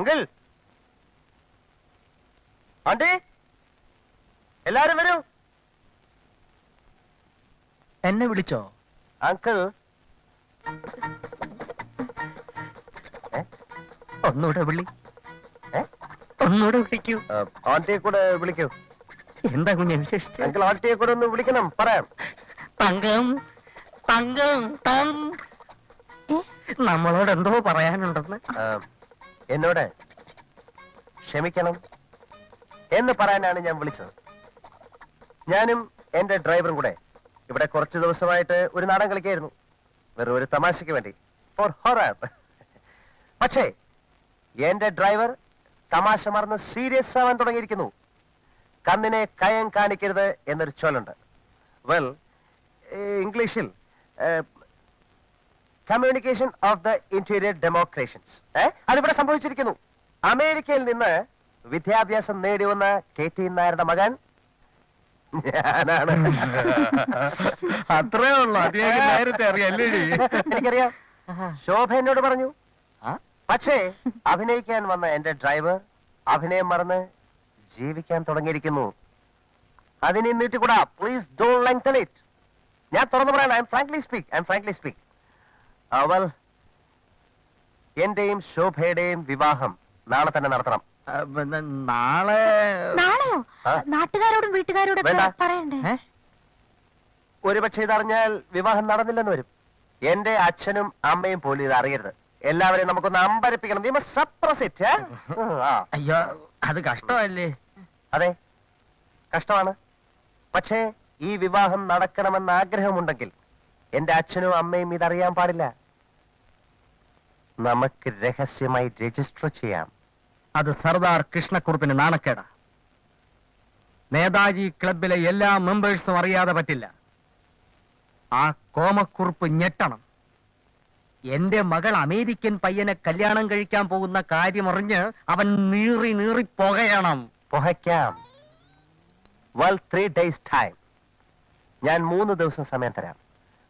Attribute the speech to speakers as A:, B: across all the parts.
A: Uncle. Andi. എല്ലാരും വരൂ.
B: എന്നെ വിളിച്ചോ?
A: അങ്കിൾ.
B: ഒന്നുകൂടെ വിളി? ഒന്നുകൂടെ വിളിക്കൂ.
A: ആന്റിയെ കൂടെ വിളിക്കൂ.
B: എന്താ കുഞ്ഞെ വിശേഷിച്ച്?
A: അങ്കിൾ ആന്റിയെ കൂടെ ഒന്ന് വിളിക്കണം. പറയാം.
B: തങ്കം തങ്കം തം. നമ്മളോട് എന്തോ പറയാനുണ്ടെന്ന്.
A: എന്നോട് ക്ഷമിക്കണം എന്ന് പറയാനാണ് ഞാൻ വിളിച്ചത്. ഞാനും എന്റെ ഡ്രൈവറും കൂടെ ഇവിടെ കുറച്ച് ദിവസമായിട്ട് ഒരു നാടൻ കളിക്കായിരുന്നു. വെറും ഒരു തമാശയ്ക്ക് വേണ്ടി. ഫോർ ഹൊറർ പക്ഷേ എന്റെ ഡ്രൈവർ തമാശ മറന്ന് സീരിയസ് ആവാൻ തുടങ്ങിയിരിക്കുന്നു. കണ്ണിനെ കയം കാണിക്കരുത് എന്നൊരു ചൊല്ലുണ്ട്. വെൽ ഇംഗ്ലീഷിൽ communication of the interior democrations അതിവിടെ സംഭവിച്ചിരിക്കുന്നു. അമേരിക്കയിൽ നിന്ന് വിദ്യാഭ്യാസം നേടി വന്ന കെ ടി നായരുടെ മകൻ ഞാനാണ്.
B: അത്രേ ഉള്ളൂ. അദ്ദേഹം നേരത്തെ അറിയാല്ലേ
A: എനിക്കറിയാം. ശോഭ എന്നോട് പറഞ്ഞു? പക്ഷേ അഭിനയിക്കാൻ വന്ന എന്റെ ഡ്രൈവർ അഭിനയം മറന്ന് ജീവിക്കാൻ തുടങ്ങിയിരിക്കുന്നു. അതിനെ നീട്ടിക്കൂടാ. പ്ലീസ് ഡോൺ ലൈൻ ഇറ്റ് ഞാൻ തുറന്നു പറയാൻ I am frankly speak I am frankly speak അവൽ എന്റെയും ശോഭയുടെയും വിവാഹം നാളെ തന്നെ നടത്തണം.
B: നാളെ
C: നാളെയോ
A: ആ?
C: നാട്ടുകാരോടും വീട്ടുകാരോടും
A: വേണ്ട.
C: പറയണ്ടേ?
B: ഏ?
A: ഒരുപക്ഷെ ഇതറിഞ്ഞാൽ വിവാഹം നടന്നില്ലെന്ന് വരും. എന്റെ അച്ഛനും അമ്മയും പോലും ഇത് അറിയരുത്. എല്ലാവരെയും നമുക്കൊന്ന് അമ്പരപ്പിക്കണം. വി മസ്റ്റ് സപ്രസ് ഇറ്റ് ആ.
B: അയ്യോ അത് കഷ്ടമല്ലേ?
A: അതെ. കഷ്ടമാണ്. പക്ഷേ ഈ വിവാഹം നടക്കണമെന്ന് ആഗ്രഹമുണ്ടെങ്കിൽ എന്റെ അച്ഛനും അമ്മയും ഇതറിയാൻ പാടില്ല. നമുക്ക് രഹസ്യമായി രജിസ്റ്റർ ചെയ്യാം.
B: അത് സർദാർ കൃഷ്ണക്കുറുപ്പിന് നാണക്കേടാ. നേതാജി ക്ലബിലെ എല്ലാ മെമ്പേഴ്സും അറിയാതെ പറ്റില്ല. ആ കോമക്കുറുപ്പ് ഞെട്ടണം. എന്റെ മകൾ അമേരിക്കൻ പയ്യനെ കല്യാണം കഴിക്കാൻ പോകുന്ന കാര്യം കാര്യമറിഞ്ഞ് അവൻ നീറി നീറി പുകയണം.
A: പുകയ്ക്കാം. വെൽ ത്രീ ഡേയ്സ് ടൈം ഞാൻ മൂന്ന് ദിവസം സമയം തരാം.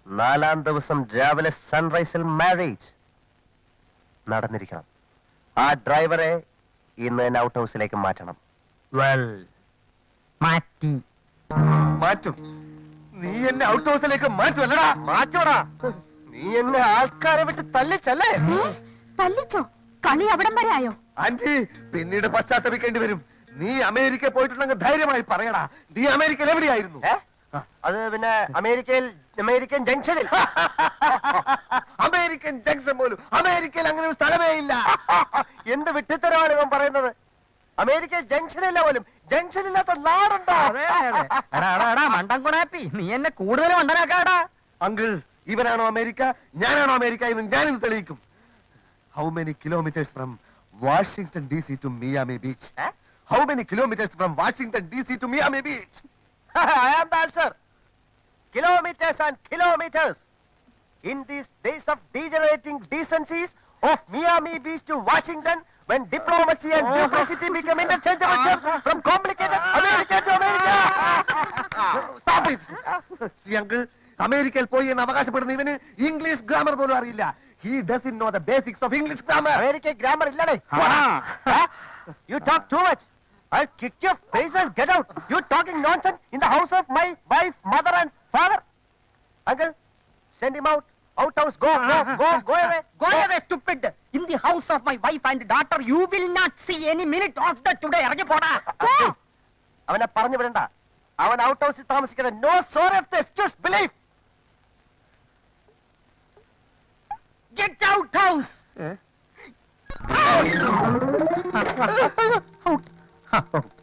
A: നാലാം ദിവസം രാവിലെ സൺറൈസിൽ മാരേജ് നടന്നിരിക്കണം. ആ ഡ്രൈവറെ ഇന്ന് തന്നെ ഔട്ട് ഹൗസിലേക്ക് മാറ്റണം.
B: വെൽ മാറ്റി.
A: മാറ്റും. നീ എന്നെ ഔട്ട് ഹൗസിലേക്ക് മാറ്റുമല്ലടാ മാറ്റോടാ. നീ എന്നെ ആൾക്കാരെ വിട്ട് തല്ലിച്ചല്ലേ?
C: തല്ലിച്ചോ? കളി അവിടം വരെ ആയോ?
D: ആന്റി പിന്നീട് പശ്ചാത്തപിക്കേണ്ടി വരും. നീ അമേരിക്ക പോയിട്ടുണ്ടെങ്കിൽ ധൈര്യമായി പറയടാ. നീ അമേരിക്കയിൽ എവിടെയായിരുന്നു?
A: അത് പിന്നെ അമേരിക്കയിൽ അമേരിക്കൻ ജംഗ്ഷനിൽ.
D: അമേരിക്കൻ ജംഗ്ഷൻ പോലും അമേരിക്കയിൽ അങ്ങനെ ഒരു സ്ഥലമേ ഇല്ല.
A: എന്ത് വിട്ടിത്തരമാണ് ഇവൻ പറയുന്നത്? അമേരിക്ക ജംഗ്ഷനില്ല പോലും. ജംഗ്ഷനില്ലാത്ത നാടുണ്ടോ?
B: അതെ, അതെ. എടാ, എടാ, എടാ, മണ്ടൻ കുണാപ്പി നീ എന്നെ കൂടുതൽ മണ്ടനാക്കാടാ.
D: അങ്കിൾ ഇവനാണോ അമേരിക്ക? ഞാനാണോ അമേരിക്ക എന്ന് ഞാനിന്ന് തെളിയിക്കും. How many kilometres from Washington D C to Miami beach? How many kilometres from Washington D C to Miami beach
A: I am the answer kilometres and kilometers. In these days of degenerating decencies of Miami Beach to Washington, when diplomacy and diplomacy become interchangeable terms from complicated America to America.
D: Stop it! See, uncle, അമേരിക്കയിൽ പോയി എന്ന് അവകാശപ്പെടുന്ന ഇവന് English grammar പോലും അറിയില്ല he does know the basics of English grammar
A: illade.
B: Ah.
A: Huh? You talk too much. I'll kick your face and get out. You're talking nonsense in the house of my wife, mother and father. Uncle, send him out. Out house, go, go, go, go away.
B: Go away, stupid! In the house of my wife and daughter, you will not see any minute of the today. ഇറങ്ങി പോടാ
A: Hey, അവനെ പറഞ്ഞു വിടണ്ട അവൻ out ഹൗസിൽ താമസിക്കണം no sorry of the excuse believe
B: Get out house! Out.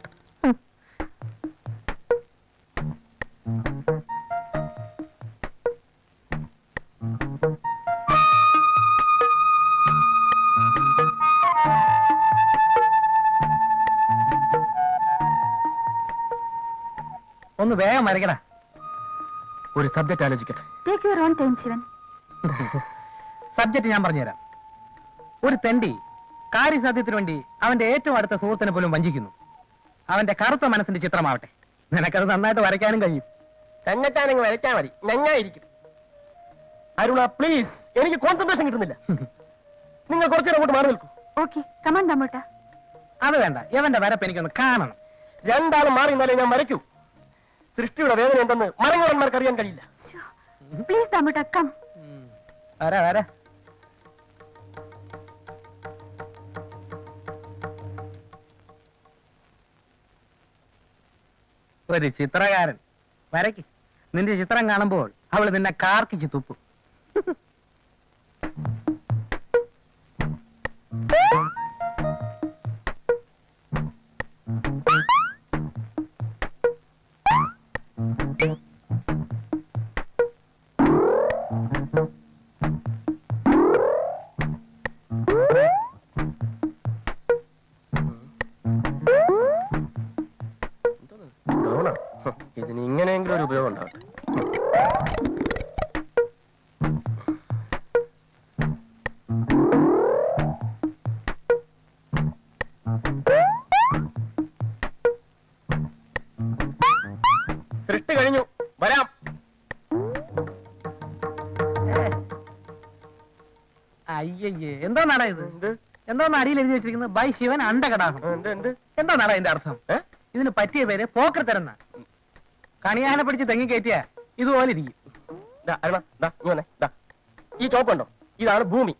B: ഒന്ന് വേഗം വരയ്ക്കടാ. ഒരു സബ്ജക്ട് ആലോചിക്കട്ടെ.
C: Take your own time Shivan.
B: Subject ഞാൻ പറഞ്ഞുതരാം. ഒരു തെണ്ടി കാര്യസാധ്യത്തിന് വേണ്ടി അവന്റെ ഏറ്റവും അടുത്ത സുഹൃത്തിനെ പോലും വഞ്ചിക്കുന്നു. അവന്റെ കറുത്ത മനസ്സിന്റെ ചിത്രമാവട്ടെ. നിനക്കത് നന്നായിട്ട് വരയ്ക്കാനും കഴിയും.
A: തന്നെത്താനങ്ങ് വരയ്ക്കാൻ മതി. ഞങ്ങായിരിക്കും അരുണ പ്ലീസ് എനിക്ക് കോൺസെൻട്രേഷൻ കിട്ടുന്നില്ല. നിങ്ങൾ കുറച്ചു അങ്ങോട്ട് മാറി നിൽക്കൂ.
C: ഓക്കെ കമാൻ ദമ്മൂട്ട
B: അത് വേണ്ട. ഇവന്റെ വരപ്പ് എനിക്കൊന്ന് കാണണം.
A: രണ്ടാളും മാറി നിന്നാലേ ഞാൻ വരയ്ക്കൂ. സൃഷ്ടിയുടെ വേദന എന്തെന്ന് മലയാളന്മാർക്ക് അറിയാൻ കഴിയില്ല.
C: പ്ലീസ് കം
B: വരാ വരാ ഒരു ചിത്രകാരൻ. വരയ്ക്ക്. നിന്റെ ചിത്രം കാണുമ്പോൾ അവൾ നിന്നെ കാർക്കിച്ച് തുപ്പും. എന്താ നട ഇത്? എന്താ? അടിയിൽ എഴുതി വെച്ചിരിക്കുന്നത്? ബൈ ശിവൻ അണ്ടകടാഹം
A: എന്ത്
B: നട ഇതിന്റെ അർത്ഥം? ഇതിന് പറ്റിയ പേര് പോക്കർ തരുന്ന കണിയാനെ പിടിച്ച് തെങ്ങി കയറ്റിയ ഇതുപോലെ ഇരിക്കും.
A: ഈ ചോപ്പുണ്ടോ ഇതാണ് ഭൂമി.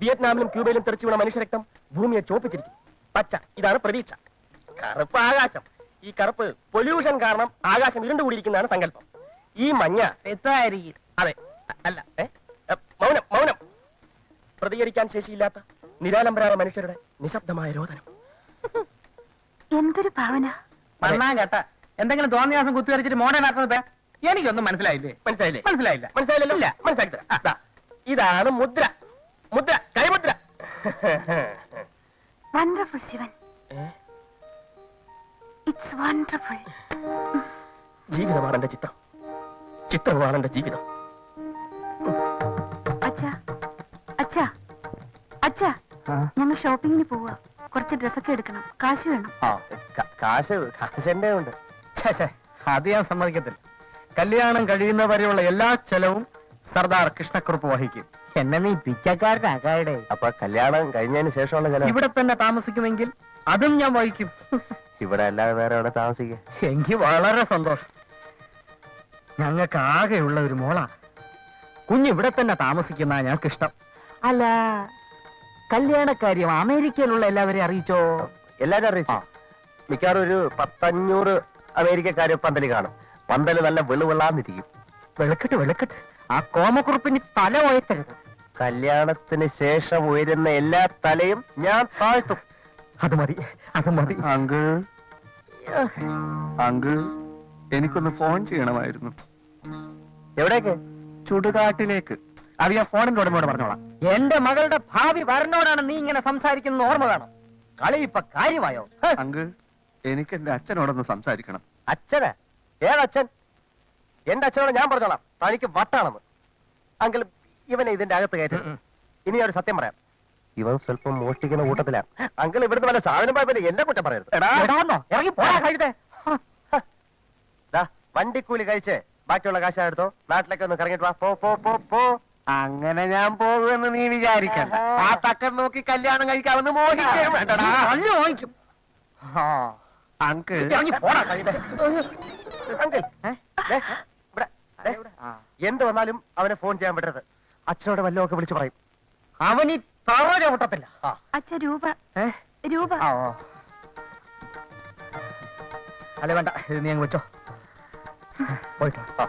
A: വിയറ്റ്നാമിലും ക്യൂബയിലും തെറിച്ചു വീണ മനുഷ്യരക്തം ഭൂമിയെ ചോപ്പിച്ചിരിക്കും. പച്ച ഇതാണ് പ്രതീക്ഷ. കറുപ്പ് ആകാശം. ഈ കറുപ്പ് പൊല്യൂഷൻ കാരണം ആകാശം ഇരുണ്ടുകൂടിയിരിക്കുന്നതാണ് സങ്കല്പം. ഈ മഞ്ഞ അതെ അല്ല മൗനം പ്രതികരിക്കാൻ ശേഷിയില്ലാത്ത നിരാലംബരായ മനുഷ്യരുടെ നിശബ്ദമായ രോദനം.
C: എന്തൊരു ഭാവന?
B: മണ്ണാൻ കേട്ട എന്തെങ്കിലും തോന്നിയാസം കുത്തിവരച്ചിട്ട് മോഡേൺ ആക്കുന്നത് എനിക്കൊന്നും മനസ്സിലായില്ലേ?
A: മനസ്സിലായില്ലേ?
B: മനസ്സിലായില്ല.
A: മനസ്സിലായില്ലല്ലോ?
B: ഇല്ല.
A: മനസ്സിലാക്കി തരാം. ദാ, ഇതാണ് മുദ്ര. മുദ്ര കൈമുദ്ര.
C: വണ്ടർഫുൾ ശിവൻ.
A: ഏ?
C: ഇറ്റ്സ് വണ്ടർഫുൾ
A: ജീവിതമാണ് എന്റെ ചിത്രം ചിത്രമാണ് എന്റെ ജീവിതം.
C: ഞങ്ങൾ ഷോപ്പിങ്ങിന് പോവാ. കുറച്ച് ഡ്രസ്സൊക്കെ എടുക്കണം. കാശ് വേണം.
A: കാശ് കാശന്റെ ഉണ്ട്
B: അത് ഞാൻ സമ്മതിക്കത്തില്ല. കല്യാണം കഴിയുന്നവരെയുള്ള എല്ലാ ചെലവും സർദാർ കൃഷ്ണക്കുറുപ്പ് വഹിക്കും. എന്നെ നീ പിച്ചക്കാരനാകാടെ
A: അപ്പൊ കല്യാണം കഴിഞ്ഞതിന് ശേഷമുള്ള ചെലവ്?
B: ഇവിടെ തന്നെ താമസിക്കുമെങ്കിൽ അതും ഞാൻ വഹിക്കും.
A: ഇവിടെ അല്ലാതെ വേറെ എവിടെ താമസിക്കുക?
B: എനിക്ക് വളരെ സന്തോഷം. ഞങ്ങൾക്ക് ആകെയുള്ള ഒരു മോളാ. കുഞ്ഞിവിടെ തന്നെ താമസിക്കുന്ന ഞങ്ങൾക്ക് ഇഷ്ടം അല്ല കല്യാണക്കാര്യം അമേരിക്കയിലുള്ള എല്ലാവരെയും അറിയിച്ചോ?
A: എല്ലാവരും അറിയിച്ചോ. മിക്കവാറും ഒരു പത്തഞ്ഞൂറ് അമേരിക്കക്കാര് പന്തൽ കാണും. പന്തൽ നല്ല വെളുവെള്ളാന്നിരിക്കും.
B: വെളുക്കട്ട് വെളുക്കട്ട്. ആ കോമക്കുറുപ്പിന് തല ഉയർത്തരുത്.
A: കല്യാണത്തിന് ശേഷം ഉയരുന്ന എല്ലാ തലയും ഞാൻ താഴ്ത്തും.
B: അത് മതി അത് മതി.
D: അങ്കിൾ. അങ്കിൾ എനിക്കൊന്ന് ഫോൺ ചെയ്യണമായിരുന്നു.
A: എവിടേക്ക്?
D: ചുടുകാട്ടിലേക്ക്.
B: അത് ഞാൻ ഫോണിന്റെ ഉടമയോട് പറഞ്ഞോളാം. എന്റെ മകളുടെ ഭാവി വരനോടാണ് നീ ഇങ്ങനെ സംസാരിക്കുന്നത് ഓർമ്മ വേണം. കളി ഇപ്പൊ കാര്യമായോ? അങ്ക്
D: അങ്കിൾ എനിക്ക് എന്റെ അച്ഛനോടൊന്ന് സംസാരിക്കണം.
A: അച്ഛന്? ഏതച്ഛൻ? എന്റെ അച്ഛനോട് ഞാൻ പറഞ്ഞോളാം. തനിക്ക് വട്ടാണെന്ന്. അങ്കിൾ ഇവനെ ഇതിന്റെ അകത്ത് കയറ്റി.
B: ഇനി
A: ഒരു സത്യം പറയാം. ഇവൻ സ്വല്പം മോഷ്ടിക്കുന്ന കൂട്ടത്തിലാണ് അങ്കിൾ ഇവിടുന്ന് വല്ല സാധനം പോയപ്പോ എന്നെ കുറ്റം പറയരുത്?
B: ഇറങ്ങി കഴുതേ.
A: വണ്ടിക്കൂലി കഴിച്ച് ബാക്കിയുള്ള കാശ് എടുത്തോ. നാട്ടിലേക്ക് ഒന്ന് കറങ്ങിട്ട് വാ. പോ പോ പോ പോ.
D: അങ്ങനെ ഞാൻ പോകുമെന്ന് നീ വിചാരിക്കണ്ട. ആ തക്കൻ നോക്കി കല്യാണം കഴിക്കാമെന്ന് മോഹിക്കുകയും വേണ്ടടാ.
B: തല്ലു വാങ്ങിക്കും ആ.
D: അങ്കിൾ.
A: എന്ത് വന്നാലും അവനെ ഫോൺ ചെയ്യാൻ പറ്റരുത് അച്ഛനോട് വല്ലതൊക്കെ ഒക്കെ വിളിച്ചു പറയും.
B: അവനീ തറ ചവിട്ടത്തില്ല.
A: ആ.
C: അച്ഛ രൂപ.
B: ഏ?
C: രൂപ.
B: ആ, ഓ. അല്ല വേണ്ട. ഇത് നീ അങ്ങ് വെച്ചോ. പോയിട്ടോ.
A: ആ.